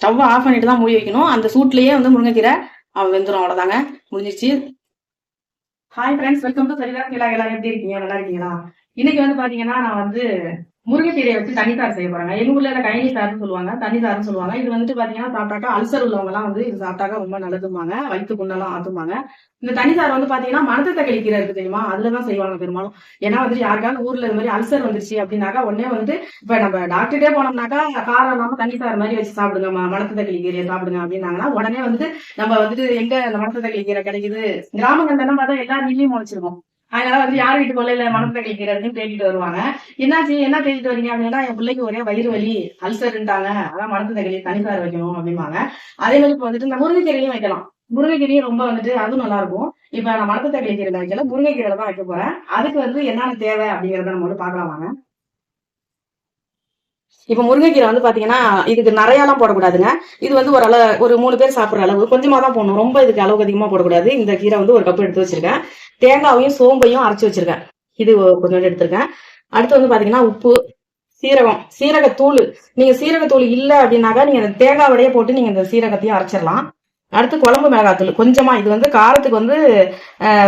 Stove off பண்ணிட்டு தான் மூடி வைக்கணும். அந்த சூட்லயே வந்து முருங்கைக்கீரை அவன் வெந்துடும் அவ்வளோதாங்க முடிஞ்சிருச்சு. ஹாய் ஃப்ரெண்ட்ஸ் வெல்கம் டு சரிதான் எல்லாரும் எப்படி இருக்கீங்க? நல்லா இருக்கீங்களா? இன்னைக்கு வந்து பாத்தீங்கன்னா நான் வந்து முருங்கைக்கீரையை வச்சு தண்ணி செய்ய போறாங்க. எங்க ஊர்ல இதை கைனி சாருன்னு சொல்லுவாங்க தண்ணி சொல்லுவாங்க. இது வந்துட்டு பாத்தீங்கன்னா சாப்பிட்டாக்கா அல்சர் உள்ளவங்க எல்லாம் வந்து இது சாப்பிட்டாக்கா ரொம்ப நல்லதுமாங்க வயிற்று புண்ணெல்லாம் ஆத்துமாங்க இந்த தண்ணி வந்து பாத்தீங்கன்னா மணத்தத்தை கழிக்கிற இருக்கு தெரியுமா? அதுலதான் செய்வாங்க பெரும்பாலும். ஏன்னா வந்துட்டு யாருக்காவது ஊர்ல இந்த மாதிரி அல்சர் வந்துருச்சு அப்படின்னாக்கா உடனே வந்து இப்ப நம்ம டாக்டர்கிட்டே போனோம்னாக்கா காரம் இல்லாம தண்ணி மாதிரி வச்சு சாப்பிடுங்க ம- மணத்தத்தை கழிக்கீரை சாப்பிடுங்க அப்படின்னாங்கன்னா உடனே வந்துட்டு நம்ம வந்துட்டு எங்க இந்த தக்களி கீரை கிடைக்குது? கிராமங்கள்ல எல்லாம் பார்த்தா எல்லா வீட்லயும் முளைச்சிருக்கோம். அதனால வந்து யார் வீட்டு கொள்ளையில மனத்தை கழிக்கிறதுன்னு தேடிட்டு வருவாங்க. என்னாச்சு? என்ன தேடிட்டு வரீங்க அப்படின்னா என் பிள்ளைக்கு ஒரே வயிறு வலி அல்சர்ன்ட்டாங்க அதான் மனத்தை கழி தனி வைக்கணும் அப்படிம்பாங்க. அதே மாதிரி இப்போ வந்துட்டு இந்த முருங்கைக்கீரையும் வைக்கலாம். முருங்கைக்கீரையும் ரொம்ப வந்துட்டு அதுவும் நல்லா இருக்கும். இப்ப நான் மனத்தை கழிக்கீரை வைக்கல முருங்கைக்கீரை தான் வைக்க போறேன். அதுக்கு வந்து என்னென்ன தேவை அப்படிங்கறத நம்ம வந்து பாக்கலாம் வாங்க. இப்ப முருங்கைக்கீரை வந்து பாத்தீங்கன்னா இதுக்கு நிறையாலாம் போடக்கூடாதுங்க. இது வந்து ஒரு அளவு ஒரு மூணு பேர் சாப்பிடுற அளவு. கொஞ்சமா தான் போடணும். ரொம்ப இதுக்கு அளவுக்கு அதிகமா போடக்கூடாது. இந்த கீரை வந்து ஒரு கப் எடுத்து வச்சிருக்கேன். தேங்காவையும் சோம்பையும் அரைச்சு வச்சிருக்கேன். இது கொஞ்சம் எடுத்திருக்கேன். அடுத்து வந்து பாத்தீங்கன்னா உப்பு சீரகம் சீரகத்தூள். நீங்க சீரகத்தூள் இல்ல அப்படின்னாக்கா நீங்க அந்த தேங்காய் வடையே போட்டு நீங்க இந்த சீரகத்தையும் அரைச்சிடலாம். அடுத்து குழம்பு மிளகாத்தூள். கொஞ்சமா இது வந்து காரத்துக்கு வந்து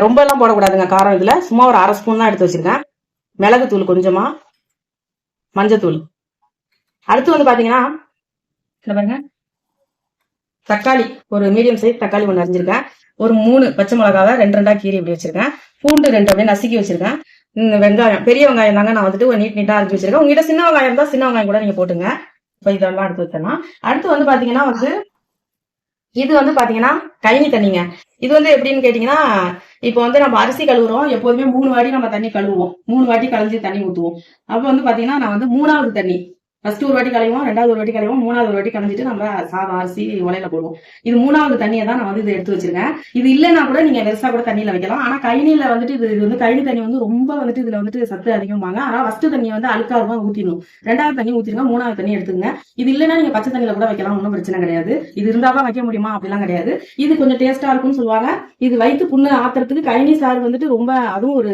ரொம்ப எல்லாம் போடக்கூடாதுங்க. காரம் இதுல. சும்மா ஒரு அரை ஸ்பூன் தான் எடுத்து வச்சிருக்கேன். மிளகுத்தூள் கொஞ்சமா. மஞ்சத்தூள். அடுத்து வந்து பாத்தீங்கன்னா பாருங்க. தக்காளி ஒரு மீடியம் சைஸ் தக்காளி ஒன்று அரிஞ்சிருக்கேன். ஒரு மூணு பச்சை மிளகாவை ரெண்டு ரெண்டா கீரி இப்படி வச்சிருக்கேன். பூண்டு ரெண்டு அப்படியே நசுக்கி வச்சிருக்கேன். வெங்காயம் பெரிய வெங்காயம் தாங்க நான் வந்துட்டு ஒரு நீட் நீட்டா அரைச்சி வச்சிருக்கேன். உங்ககிட்ட சின்ன வெங்காயம் தான் சின்ன வெங்காயம் கூட நீங்க போட்டுங்க. இப்போ இதெல்லாம் எடுத்து வச்சிடலாம். அடுத்து வந்து பாத்தீங்கன்னா வந்து இது வந்து பாத்தீங்கன்னா கழனி தண்ணிங்க. இது வந்து எப்படின்னு கேட்டீங்கன்னா இப்போ வந்து நம்ம அரிசி கழுவுறோம். எப்போதுமே மூணு வாட்டி நம்ம தண்ணி கழுவுவோம். மூணு வாட்டி களைஞ்சு தண்ணி ஊத்துவோம். அப்போ வந்து பாத்தீங்கன்னா நான் வந்து மூணாவது தண்ணி ஃபர்ஸ்ட் ஒரு வாட்டி களைவோம் ரெண்டாவது ஒரு வாட்டி களைவோம் மூணாவது ஒரு வாட்டி களைஞ்சிட்டு நம்ம சாதம் அரிசி உலையில போடுவோம். இது மூணாவது தண்ணியை தான் நான் வந்து இதை எடுத்து வச்சிருக்கேன். இது இல்லைன்னா கூட நீங்க வெறுசா கூட தண்ணியில வைக்கலாம். ஆனா கழனியில வந்துட்டு இது இது வந்து கழனி தண்ணி வந்து ரொம்ப வந்துட்டு இதுல வந்துட்டு சத்து அதிகமாங்க ஆனா ஃபர்ஸ்ட் தண்ணியை வந்து அழுக்காக ஊத்திடணும். ரெண்டாவது தண்ணி ஊத்திருங்க மூணாவது தண்ணி எடுத்துங்க இது இல்லைன்னா நீங்க பச்சை தண்ணியில கூட வைக்கலாம் ஒன்றும் பிரச்சனை கிடையாது. இது இருந்தாதான் வைக்க முடியுமா? அப்படிலாம் கிடையாது. இது கொஞ்சம் டேஸ்டா இருக்கும்னு சொல்லுவாங்க. இது வயிற்று புண்ணு ஆத்துறதுக்கு கழனி சாறு வந்துட்டு ரொம்ப அதுவும் ஒரு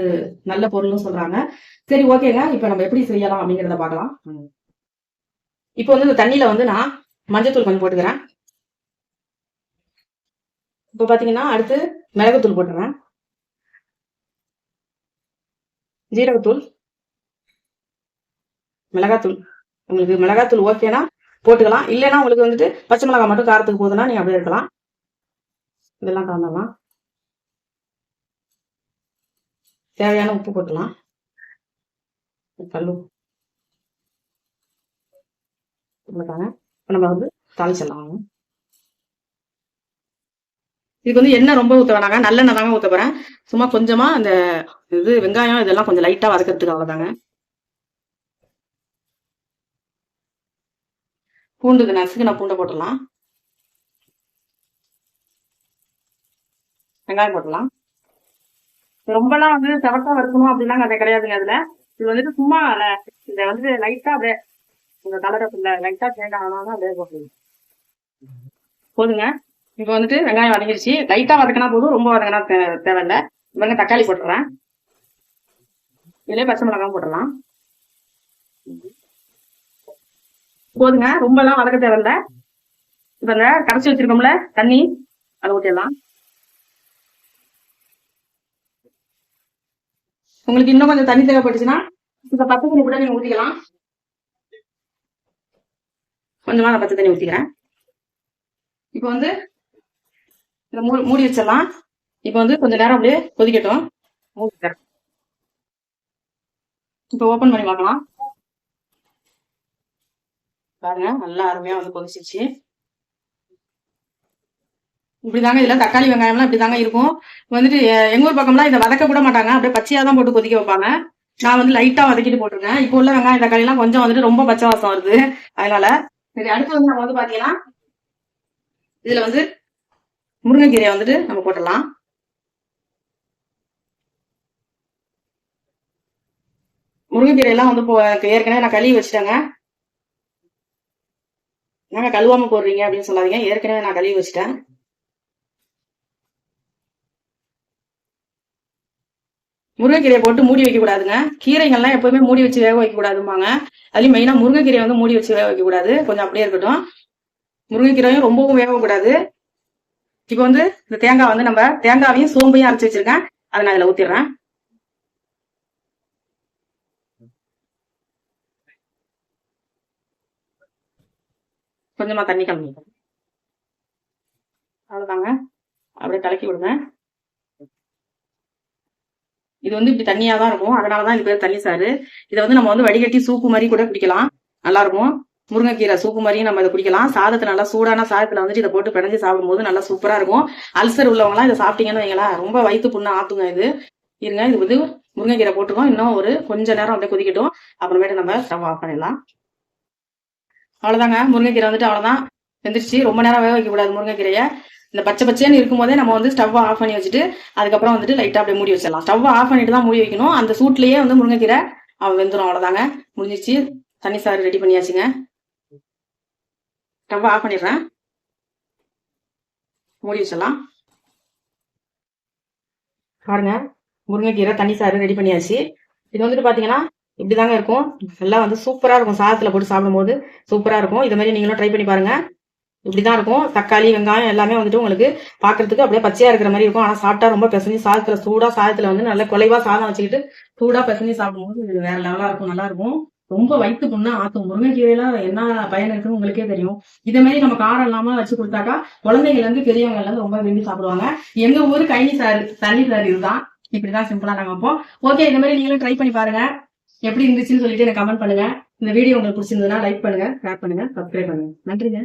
நல்ல பொருள்னு சொல்றாங்க. சரி ஓகேங்க. இப்ப நம்ம எப்படி செய்யலாம் அப்படிங்கறத பாக்கலாம் இப்போ வந்து இந்த தண்ணியில வந்து நான் மஞ்சத்தூள் கொஞ்சம் போட்டுக்கிறேன். இப்போ பாத்தீங்கன்னா அடுத்து மிளகுத்தூள் போட்டுறேன். ஜீரகத்தூள் மிளகாத்தூள். உங்களுக்கு மிளகாத்தூள் ஓகேனா போட்டுக்கலாம். இல்லைன்னா உங்களுக்கு வந்துட்டு பச்சை மிளகாய் மட்டும் காரத்துக்கு போதுன்னா நீ அப்படியே இருக்கலாம் இதெல்லாம் கலந்துடலாம். தேவையான உப்பு போட்டுலாம் கல்லு இவ்வளவுதாங்க இப்போ நம்ம வந்து தாளிச்சிடலாம் இதுக்கு வந்து எண்ணெய் ரொம்ப ஊத்த வேணாங்க. நல்லெண்ணெய் தாங்க ஊற்ற போகிறேன் சும்மா கொஞ்சமா அந்த இது வெங்காயம் இதெல்லாம் கொஞ்சம் லைட்டா வதக்கிறதுக்கு அவ்வளோதாங்க பூண்டுக்கு நசுக்கு நான் பூண்டை போட்டுடலாம். வெங்காயம் போட்டுடலாம். ரொம்பலாம் வந்து செவக்கா வறுக்கணும் அப்படிலாம் கதை கிடையாதுங்க அதுல. இது வந்துட்டு சும்மா இந்த இத வந்து லைட்டா அப்படியே இந்த கலரை லைட்டா தேங்காய் ஆனாலும் அப்படியே போட்டுருங்க. போதுங்க. இப்போ வந்துட்டு வெங்காயம் வதங்கிடுச்சு லைட்டா வதக்கினா போதும். ரொம்ப வதங்கினா தேவையில்லை. இவங்க தக்காளி போட்டுறேன். இதுலயே பச்சை மிளகாவும் போட்டுடலாம். போதுங்க. ரொம்ப எல்லாம் வதக்க தேவையில்ல. இப்ப இந்த கரைச்சி வச்சிருக்கோம்ல தண்ணி அதை ஊற்றிடலாம் உங்களுக்கு இன்னும் கொஞ்சம் தண்ணி தேவைப்பட்டுச்சுன்னா இந்த பச்சை தண்ணி கூட நீங்க ஊற்றிக்கலாம் கொஞ்சமாக நான் பச்சை தண்ணி ஊற்றிக்கிறேன் இப்போ வந்து இதை மூ மூடி வச்சிடலாம். இப்போ வந்து கொஞ்ச நேரம் அப்படியே கொதிக்கட்டும். மூடிக்கிறேன் இப்போ ஓப்பன் பண்ணி பார்க்கலாம். பாருங்க நல்லா அருமையாக வந்து கொதிச்சிச்சு இப்படிதாங்க இதுல தக்காளி வெங்காயம்லாம் இப்படிதாங்க இருக்கும். வந்துட்டு எ- எங்க ஊர் பக்கம்லாம் இதை வதக்க கூட மாட்டாங்க. அப்படியே பச்சையா தான் போட்டு கொதிக்க வைப்பாங்க. நான் வந்து லைட்டா வதக்கிட்டு போட்டிருக்கேன். இப்போ உள்ள வெங்காயம் தக்காளி எல்லாம் கொஞ்சம் வந்துட்டு ரொம்ப பச்சை வாசம் வருது. அதனால சரி அடுத்து வந்து நம்ம வந்து பாத்தீங்கன்னா இதுல வந்து முருங்கைக்கீரையை வந்துட்டு நம்ம போட்டலாம் முருங்கைக்கீரையெல்லாம் வந்து இப்போ ஏற்கனவே நான் கழுவி வச்சுட்டேங்க. நாங்க கழுவாம போடுறீங்க அப்படின்னு சொல்லாதீங்க. ஏற்கனவே நான் கழுவி வச்சுட்டேன். முருங்கைக்கீரையை போட்டு மூடி வைக்கக்கூடாதுங்க கீரைகள்லாம் எப்பவுமே மூடி வச்சு வேக வைக்கக்கூடாதும்பாங்க அதுலேயும் மெயினாக மெயினா முருங்கைக்கீரையை வந்து மூடி வச்சு வேக வைக்கக்கூடாது கொஞ்சம் அப்படியே இருக்கட்டும். முருங்கைக்கீரையும் ரொம்பவும் வேகக்கூடாது இப்போ வந்து இந்த தேங்காய் வந்து நம்ம தேங்காவையும் சோம்பையும் அரைச்சி வச்சிருக்கேன். அதை நான் அதில் ஊற்றிடுறேன் கொஞ்சமாக தண்ணி கலந்து அவ்வளோதாங்க அப்படியே கலக்கி விடுங்க. இது வந்து இப்படி தண்ணியா தான் இருக்கும். அதனாலதான் இது பேர் தண்ணி சாறு. இதை வந்து நம்ம வந்து வடிகட்டி சூப்பு மாதிரி கூட குடிக்கலாம். நல்லா இருக்கும் முருங்கைக்கீரை சூப்பு மாதிரியும் நம்ம இதை குடிக்கலாம். சாதத்தை நல்லா சூடான சாதத்துல வந்துட்டு இதை போட்டு பிணைஞ்சு சாப்பிடும்போது நல்லா சூப்பரா இருக்கும். அல்சர் உள்ளவங்களாம் இதை சாப்பிட்டீங்கன்னு வைங்களேன் ரொம்ப வயிற்று புண்ணு ஆத்துங்க இது. இருங்க இது வந்து முருங்கைக்கீரை போட்டுருக்கோம் இன்னும் ஒரு கொஞ்ச நேரம் அப்படியே கொதிக்கட்டும். அப்புறமேட்டு நம்ம ஸ்டவ் ஆஃப் பண்ணிடலாம். அவ்வளவுதாங்க. முருங்கைக்கீரை வந்துட்டு அவ்வளவுதான். வெந்துருச்சு. ரொம்ப நேரம் வேக வைக்க கூடாது முருங்கைக்கீரையை. இந்த பச்சை பச்சைன்னு இருக்கும்போதே நம்ம வந்து ஸ்டவ் ஆஃப் பண்ணி வச்சுட்டு அதுக்கப்புறம் வந்துட்டு லைட்டா அப்படியே மூடி வச்சிடலாம். ஸ்டவ் ஆஃப் பண்ணிட்டு தான் மூடி வைக்கணும். அந்த சூட்லயே வந்து முருங்கைக்கீரை அவன் வெந்துடும் அவ்வளவுதாங்க. முடிஞ்சிச்சு தண்ணி சாறு ரெடி பண்ணியாச்சுங்க. ஸ்டவ் ஆஃப் பண்ணிடுறேன். மூடி வச்சிடலாம். பாருங்க முருங்கைக்கீரை தண்ணி சாறு ரெடி பண்ணியாச்சு. இது வந்துட்டு பாத்தீங்கன்னா இப்படிதாங்க இருக்கும். நல்லா வந்து சூப்பரா இருக்கும். சாதத்துல போட்டு சாப்பிடும்போது சூப்பரா இருக்கும். இது மாதிரி நீங்களும் ட்ரை பண்ணி பாருங்க. இப்படிதான் இருக்கும். தக்காளி வெங்காயம் எல்லாமே வந்துட்டு உங்களுக்கு பாக்குறதுக்கு அப்படியே பச்சையா இருக்கிற மாதிரி இருக்கும். ஆனா சாப்பிட்டா ரொம்ப பிசைஞ்சு சாதத்துல சூடா சாதத்துல வந்து நல்லா குலைவா சாதம் வச்சுக்கிட்டு சூடா பிசைஞ்சு சாப்பிடும்போது வேற லெவலா இருக்கும். நல்லா இருக்கும். ரொம்ப வயிற்று புண்ணு ஆத்தும். முருங்கைக்கீரையில என்ன பயன் இருக்குன்னு உங்களுக்கே தெரியும். இதே மாதிரி நம்ம காரம் இல்லாம வச்சு கொடுத்தாக்கா குழந்தைங்கள்ல இருந்து பெரியவங்க இருந்து ரொம்ப விரும்பி சாப்பிடுவாங்க. எங்க ஊரு கைனி சாறு தண்ணி சாறு இதுதான். இப்படிதான் சிம்பிளா நாங்க வைப்போம். ஓகே இந்த மாதிரி நீங்களும் ட்ரை பண்ணி பாருங்க. எப்படி இருந்துச்சுன்னு சொல்லிட்டு எனக்கு கமெண்ட் பண்ணுங்க. இந்த வீடியோ உங்களுக்கு பிடிச்சிருந்ததுன்னா லைக் பண்ணுங்க ஷேர் பண்ணுங்க சப்ஸ்கிரைப் பண்ணுங்க. நன்றிங்க.